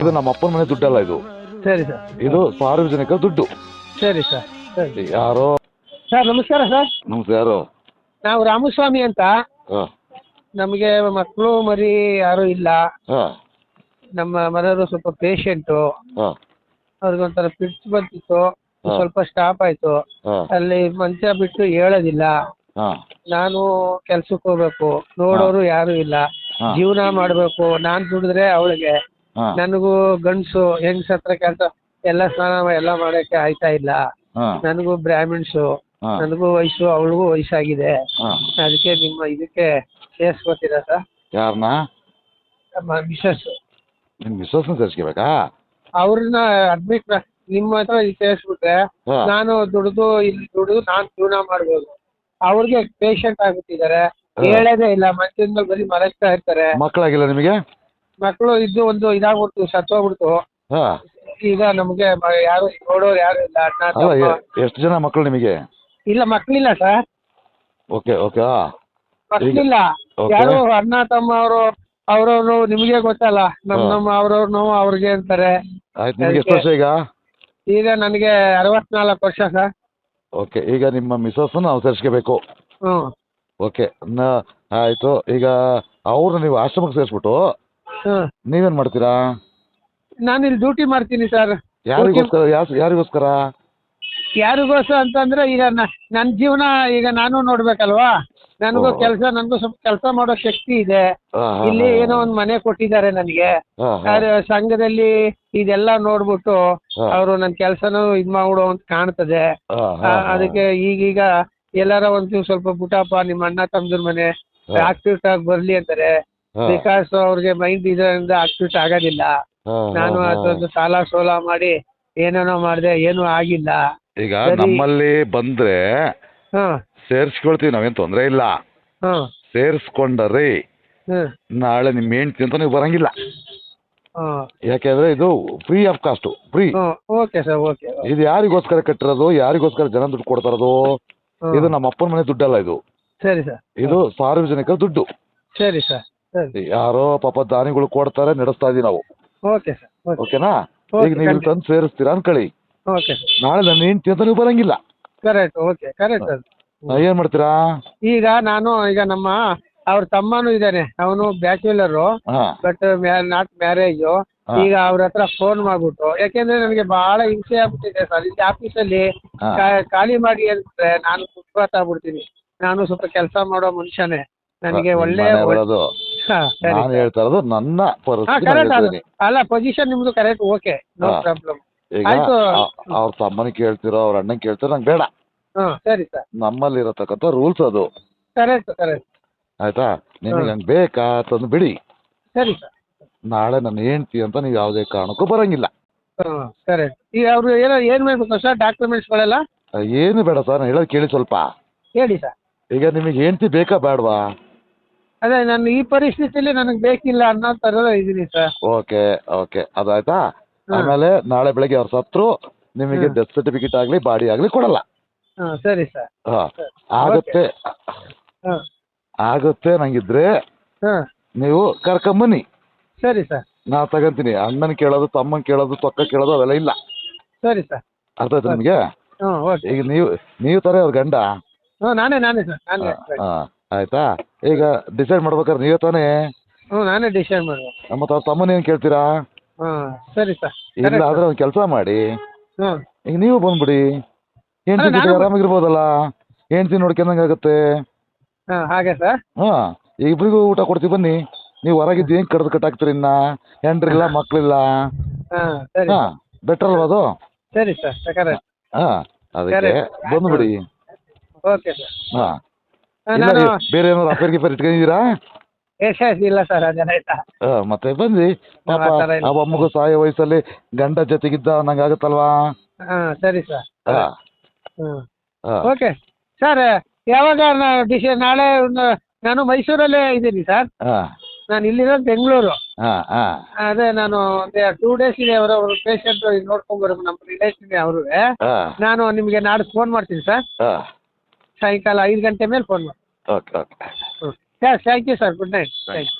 ಇದು ನಮ್ಮ ಅಪ್ಪನ ಮನೆ ದುಡ್ಡಲ್ಲ ಇದು. ಸರಿ ಸರ್. ಇದು ಸಾರ್ವಜನಿಕ ದುಡ್ಡು. ಸರಿ ಸರ್ ಸರಿ. ಯಾರೋ? ಸರ್ ನಮಸ್ಕಾರ ಸರ್. ನಮಸ್ಕಾರ ಯಾರೋ? ನಾವು ರಾಮಸ್ವಾಮಿ ಅಂತ. ಹಾ. ನಮಗೆ ಮಕ್ಕಳು ಮರಿ ಯಾರು ಇಲ್ಲ. ಹಾ. ನಮ್ಮ ಮನೆಯವರು ಸ್ವಲ್ಪ ಪೇಷಂಟು ಹಾ. ಅವ್ರಿಗೊಂಥರ ಪಿಡ್ಸ್ ಬಂತಿತ್ತು. ಸ್ವಲ್ಪ ಸ್ಟಾಪ್ ಆಯಿತು. ಹಾ. ಅಲ್ಲಿ ಮಂಚ ಬಿಟ್ಟು ಹೇಳೋದಿಲ್ಲ. ಹಾ. ನಾನು ಕೆಲ್ಸಕ್ಕೆ ಹೋಗ್ಬೇಕು. ನೋಡೋರು ಯಾರು ಇಲ್ಲ. ಹಾ. ಜೀವನ ಮಾಡಬೇಕು. ನಾನು ದುಡಿದ್ರೆ ಅವಳಿಗೆ. ಹಾ. ನನಗೂ ಗಂಡಸು ಹೆಂಗ್ಸ್ ಹತ್ರ ಕೆಲಸ ಎಲ್ಲ ಸ್ನಾನ ಎಲ್ಲ ಮಾಡಕ್ಕೆ ಆಯ್ತಾ ಇಲ್ಲ? ಹಾ. ನನಗೂ ಬ್ರಾಹ್ಮಿಣ್ಸು ಹಾ. ನನಗೂ ವಯಸ್ಸು ಅವಳಿಗೂ ವಯಸ್ಸಾಗಿದೆ. ಹಾ. ಅದಕ್ಕೆ ನಿಮ್ಮ ಇದಕ್ಕೆ ಸೇರಿಸ್ಕೊತೀರಾ ಸರ್? ಯಾರನ್ನ ನಮ್ಮ ಸೇರಿಸ್ಕೋಬೇಕಾ? ಅವ್ರನ್ನ ಅಡ್ಮಿಟ್ ನಿಮ್ಮ ಹತ್ರ ಸೇರಿಸ್ಬಿಟ್ರೆ ಹಾ. ನಾನು ದುಡಿದು ಇಲ್ಲಿ ದುಡಿದು ನಾನು ಜೀವನ ಮಾಡ್ಬೋದು. ಅವ್ರಿಗೆ ಪೇಷಂಟ್ ಆಗ್ಬಿಟ್ಟಿದ್ದಾರೆ. ಹೇಳೋದೇ ಇಲ್ಲ ಮೇಲೆ ಬರೀ ಮಲಗ್ತಾ ಇರ್ತಾರೆ. ಮಕ್ಕಳಾಗಿಲ್ಲ ನಿಮಗೆ? ಮಕ್ಕಳು ಇದ್ದು ಒಂದು ಇದಾಗ್ಬಿಡ್ತು ಸತ್ತೋಗ್ಬಿಡ್ತು. ಹಾ. ಈಗ ನಮಗೆ ಯಾರು ನೋಡೋರು ಯಾರು ಇಲ್ಲ ಅಣ್ಣ ಅಲ್ಲ ತಮ್ಮ. ಎ- ಎಷ್ಟು ಜನ ಮಕ್ಕಳು ನಿಮಗೆ? ಇಲ್ಲ ಮಕ್ಳಿಲ್ಲ ಸರ್ ಓಕೆ ಓಕೆ ಹಾ. ಯಾರು ಅಣ್ಣ ತಮ್ಮ ಅವರು ಅವ್ರವ್ರು ನಿಮಗೆ ಗೊತ್ತಲ್ಲ. ನಮ್ಮ ಹಾ. ನಮ್ಮ ಅವ್ರವ್ರು ನೋವು ಅವ್ರಿಗೆ ಅಂತಾರೆ. ಆಯ್ತು ನಿಮ್ಗೆ ಎಷ್ಟು ವರ್ಷ ಈಗ? ಈಗ ನನಗೆ ಅರವತ್ನಾಲ್ಕು ವರ್ಷ ಸರ್ ಓಕೆ ಈಗ ನಿಮ್ಮ ಮಿಸಸ್ ನಾವು ಸೇರಿಸ್ಕೋಬೇಕು. ಹ್ಞೂ ಓಕೆ ನ ಆಯ್ತು ಈಗ ಅವ್ರನ್ನ ನೀವು ಆಶ್ರಮಕ್ಕೆ ಸೇರಿಸ್ಬಿಟ್ಟು ಹ್ಞೂ ನೀವೇನ್ ಮಾಡ್ತೀರಾ? ನಾನು ಇಲ್ಲಿ ಡ್ಯೂಟಿ ಮಾಡ್ತೀನಿ ಸರ್ ಯಾರಿಗೋಸ್ಕರ ಯಾಸ್ ಯಾರಿಗೋಸ್ಕರ? ಯಾರಿಗೋಸ್ಕರ ಅಂತಂದ್ರೆ ಈಗ ನನ್ನ ಜೀವನ ಈಗ ನಾನು ನೋಡ್ಬೇಕಲ್ವಾ? ನನಗೂ ಓ. ಕೆಲಸ ನನಗೂ ಸ್ವಲ್ಪ ಕೆಲಸ ಮಾಡೋ ಶಕ್ತಿ ಇದೆ. ಹಾ, ಹಾ, ಇಲ್ಲಿ ಹಾ, ಏನೋ ಒಂದು ಮನೆ ಕೊಟ್ಟಿದ್ದಾರೆ ನನಗೆ. ಹಾ, ಹಾ, ಆದ್ರೆ ಸಂಘದಲ್ಲಿ ಇದೆಲ್ಲ ನೋಡ್ಬಿಟ್ಟು ಹಾ, ಅವರು ನನ್ನ ಕೆಲಸನೂ ಇದ್ ಮಾಡೋ ಅಂತ ಕಾಣ್ತದೆ. ಹಾ, ಹಾ, ಆ, ಹಾ. ಅದಕ್ಕೆ ಈಗೀಗ ಎಲ್ಲಾರ ಒಂಚೂರು ಸ್ವಲ್ಪ ಪುಟಪ್ಪ ನಿಮ್ಮ ಅಣ್ಣ ತಮ್ಮದ್ರ ಮನೆ ಹಾ. ಆಕ್ಟಿವ್ ಆಗಿ ಬರ್ಲಿ ಅಂತಾರೆ. ಹಾ, ಬಿಕಾಸ್ ಅವ್ರಿಗೆ ಮೈಂಡ್ ಇದರಿಂದ ಆಕ್ಟಿವ್ ಆಗೋದಿಲ್ಲ. ನಾನು. ಅದೊಂದು ಸಾಲ ಸೋಲ ಮಾಡಿ ಏನೇನೋ ಮಾಡಿದೆ ಏನು ಆಗಿಲ್ಲ. ಈಗ ನಮ್ಮಲ್ಲಿ ಬಂದ್ರೆ ಸೇರ್ಸ್ಕೊಳ್ತೀವಿ ನಾವೇನ್ ತೊಂದ್ರೆ ಇಲ್ಲ. ಸೇರಿಸ್ಕೊಂಡ್ರಿ ನಾಳೆ ನಿಮ್ಮ ಹೆಂಡ್ತಿ ಅಂತ ನೀವು ಬರಂಗಿಲ್ಲ. ಯಾಕೆಂದ್ರೆ ಇದು free of cost free okay sir okay. ಇದು ಯಾರಿಗೋಸ್ಕರ ಕಟ್ಟಿರೋದು ಯಾರಿಗೋಸ್ಕರ ಜನ ದುಡ್ಡು ಕೊಡ್ತಾರದು ಇದು ನಮ್ಮ ಅಪ್ಪನ ಮನೆ ದುಡ್ಡಲ್ಲ ಇದು. ಸರಿ ಸರ್. ಇದು ಸಾರ್ವಜನಿಕ ದುಡ್ಡು. ಸರಿ ಸರ್. ಸರಿ. ಯಾರೋ ಪಾಪ ದಾನಿಗಳು ಕೊಡ್ತಾರೆ ನಡೆಸ್ತಾ ಇದೀವಿ ನಾವು. Okay sir okay. ಓಕೆನಾ? ಈಗ ನೀವು ಇಲ್ಲಿ ತಂದು ಸೇರಿಸ್ತೀರಾ ಅನ್ಕೊಳ್ಳಿ. Okay sir. ನಾಳೆ ನನ್ನ ಹೆಂಡ್ತಿ ಅಂತ ನೀವು ಬರಂಗಿಲ್ಲ. Correct okay correct sir. ನಾ ಏನ್ ಮಾಡ್ತೀರಾ? ಈಗ ನಾನು ಈಗ ನಮ್ಮ ಅವ್ರ ತಮ್ಮನೂ ಇದ್ದಾನೆ. ಅವನು ಬ್ಯಾಚುಲರ್ ಹಾ. ಬಟ್ ನಾಟ್ ಮ್ಯಾರೇಜ್ ಹಾ. ಈಗ ಅವ್ರ ಹತ್ರ ಫೋನ್ ಮಾಡ್ಬಿಟ್ಟು ಯಾಕೆಂದ್ರೆ ನನಗೆ ಬಹಳ ಹಿಂಸೆ ಆಗ್ಬಿಟ್ಟಿದೆ ಸರ್. ಇಲ್ಲಿ ಆಫೀಸಲ್ಲಿ ಹಾ. ಖಾಲಿ ಮಾಡಿ ಅಂದ್ರೆ ನಾನು ಸುಪ್ರಾತ್ ಆಗ್ಬಿಡ್ತೀನಿ. ನಾನು ಸ್ವಲ್ಪ ಕೆಲಸ ಮಾಡೋ ಮನುಷ್ಯನೇ. ನನಗೆ ಒಳ್ಳೆ ಮನೆ ಬರೋದು ಹಾ, ಸರಿ ನಾನು ಹೇಳ್ತಾ ಇರೋದು ನನ್ನ ಹಾ ಪರಿಸ್ಥಿತಿ ಕರೆಕ್ಟ್ ಅದು. ಹೇಳ್ತಿದ್ದೀನಿ. ಅಲ್ಲ ಪೊಸಿಷನ್ ನಿಮ್ದು ಕರೆಕ್ಟ್ ಓಕೆ ನೋ ಹಾ. ಪ್ರಾಬ್ಲಮ್ ಈಗ ಆಯ್ತು. ಅವ್ರ ತಮ್ಮನಿಗೆ ಕೇಳ್ತಿರೋ ಅವ್ರ ಅಣ್ಣನ್ ಕೇಳ್ತಿರೋ ನಂಗೆ ಬೇಡ. ಹಾ ಸರಿ ಸರ್. ನಮ್ಮಲ್ಲಿ ಇರತಕ್ಕಂಥ ರೂಲ್ಸ್ ಅದು. ಕರೆಕ್ಟ್ ಕರೆಕ್ಟ್ ಆಯ್ತಾ? ನಿಮಗೆ. ಹಂಗೆ ಬೇಕಾ ತಂದು ಬಿಡಿ. ಸರಿ ಸರ್. ನಾಳೆ ನನ್ನ ಹೆಂಡ್ತಿ ಅಂತ ನೀವು ಯಾವುದೇ ಕಾರಣಕ್ಕೂ ಬರಂಗಿಲ್ಲ. ಹಾಂ ಕರೆಕ್ಟ್ ಈಗ ಅವರು ಏನೋ ಏನು ಮಾಡಬೇಕು ಸರ್ ಡಾಕ್ಯುಮೆಂಟ್ಸ್ಗಳೆಲ್ಲ ಏನು ಬೇಡ ಸರ್ ನಾನು ಹೇಳೋದು ಕೇಳಿ ಸ್ವಲ್ಪ. ಹೇಳಿ ಸರ್. ಈಗ ನಿಮಗೆ ಹೆಂಡ್ತಿ ಬೇಕಾ ಬೇಡವಾ ಅದೇ ನಾನು ಈ ಪರಿಸ್ಥಿತಿಯಲ್ಲಿ ನನಗೆ ಬೇಕಿಲ್ಲ ಅನ್ನೋ ತರ ಇದ್ದೀನಿ ಸರ್. Okay okay. ಅದಾಯ್ತಾ ಆಮೇಲೆ ನಾಳೆ ಬೆಳಗ್ಗೆ ಅವ್ರ ಸತ್ರು ನಿಮಗೆ. ಡೆತ್ ಸರ್ಟಿಫಿಕೇಟ್ ಆಗಲಿ ಬಾಡಿ ಆಗಲಿ ಕೊಡಲ್ಲ. ಹಾಂ ಸರಿ ಸರ್. ಹಾಂ. ಆಗುತ್ತೆ. ಹಾಂ. ಆಗುತ್ತೆ ನಂಗಿದ್ರೆ ಹಾಂ. ನೀವು ಕರ್ಕೊಂಬನ್ನಿ ಸರಿ ಸರ್. ನಾ ತಗಂತೀನಿ. ಅಣ್ಣನ ಕೇಳೋದು ತಮ್ಮನ್ ಕೇಳೋದು ತೊಕ್ಕ ಕೇಳೋದು ಅವೆಲ್ಲ ಇಲ್ಲ. ಸರಿ ಸರ್. ಅರ್ಥ ಆಯ್ತು ನಿಮಗೆ? ಹ್ಞೂ ಓಕೆ. ಈಗ ನೀವು ನೀವು ತರ ಅವ್ರ ಗಂಡ? ಹ್ಞೂ ನಾನೇ ನಾನೇ ಸರ್. ನಾನೇ ಹಾ. ಆಯ್ತಾ? ಈಗ ಡಿಸೈಡ್ ಮಾಡ್ಬೇಕಾದ್ರೆ ನೀವೇ ತಾನೇ? ಹ್ಞೂ ನಾನೇ ಡಿಸೈಡ್ ಮಾಡುವ ಮತ್ತೆ ಅವ್ರ ತಮ್ಮನ ಏನು ಕೇಳ್ತೀರಾ? ಹಾಂ ಸರಿ ಸರ್. ಇಲ್ಲ ಆದ್ರೆ ಒಂದು ಕೆಲಸ ಮಾಡಿ. ಹ್ಞೂ ಈಗ ನೀವು ಬಂದ್ಬಿಡಿ. ಹೆಂಡ್ತಿ ಅಲ್ಲ, ಜೊತೆ ನಾನು- ಆರಾಮಾಗಿರ್ಬೋದಲ್ಲ? ಹೆಂಡ್ತಿ ನೋಡ್ಕೊಂಡಂಗೆ ಆಗುತ್ತೆ. ಹಾಂ ಹಾಗೆ ಸರ್. ಹಾ ಇಬ್ರಿಗೂ ಊಟ ಕೊಡ್ತೀವಿ ಬನ್ನಿ. ನೀವು ಹೊರಗಿದ್ದು ಹೆಂಗ್ ಕಡ್ದು ಕಟ್ಟಾಕ್ತೀರಿ ಇನ್ನ? ಹೆಂಡ್ರಿಲ್ಲ ಮಕ್ಳಿಲ್ಲ? ಹಾಂ ಸರಿ ಹಾ ಬೆಟರ್ ಅಲ್ವಾ ಅದು? ಸರಿ ಸರ್ ಕರೆಕ್ಟ್ ಹಾ ಅದಕ್ಕೆ ಬಂದು ಬಂದ್ಬಿಡಿ. Okay sir. ಹಾ. ನಾನು ಬೇರೆ ಏನಾದ್ರು ಅಫೇರ್ ಗಿಫೇರ್ ಇಟ್ಕೊಂಡಿದ್ದೀರಾ? ಎಸ್ ಎಸ್ ಇಲ್ಲ ಸರ್ ಅದೇನಾಯ್ತಾ ಮತ್ತೆ ಬಂದ್ರಿ ಪಾಪ ಆ ಥರ ಇಲ್ಲ. ಆ ಮೊಮ್ಮಗು ಸಾಯೋ ವಯಸ್ಸಲ್ಲಿ ಗಂಡ ಜೊತೆಗಿದ್ದ ನಂಗಾಗತ್ತಲ್ವಾ ಹಾ ಸರಿ ಸರ್ ಹಾ ಹ್ಞೂ ಹಾ ಓಕೆ ಸರ್ ಯಾವಾಗ ಡಿಶ್ ನಾಳೆ ಒಂದು ನಾನು ಮೈಸೂರಲ್ಲೇ ಇದ್ದೀನಿ ಸರ್ ನಾನು ಇಲ್ಲಿರೋದು ಬೆಂಗಳೂರು. ಹಾ ಹಾ ಅದೇ ನಾನು ಒಂದು ಟೂ ಡೇಸ್ ಇದೆ ಅವರು ಅವರು ಪೇಷಂಟ್ ನೋಡ್ಕೊಂಬರ್ಬೇಕು ನಮ್ಮ ರಿಲೇಷನ್ ಅವ್ರಿಗೆ ನಾನು ನಿಮಗೆ ನಾಳೆ ಫೋನ್ ಮಾಡ್ತೀನಿ ಸರ್ ಸಾಯಂಕಾಲ ಐದು ಗಂಟೆ ಮೇಲೆ ಫೋನ್ ಮಾಡಿ. ಓಕೆ ಓಕೆ ಹ್ಞೂ sir thank you sir good night thank you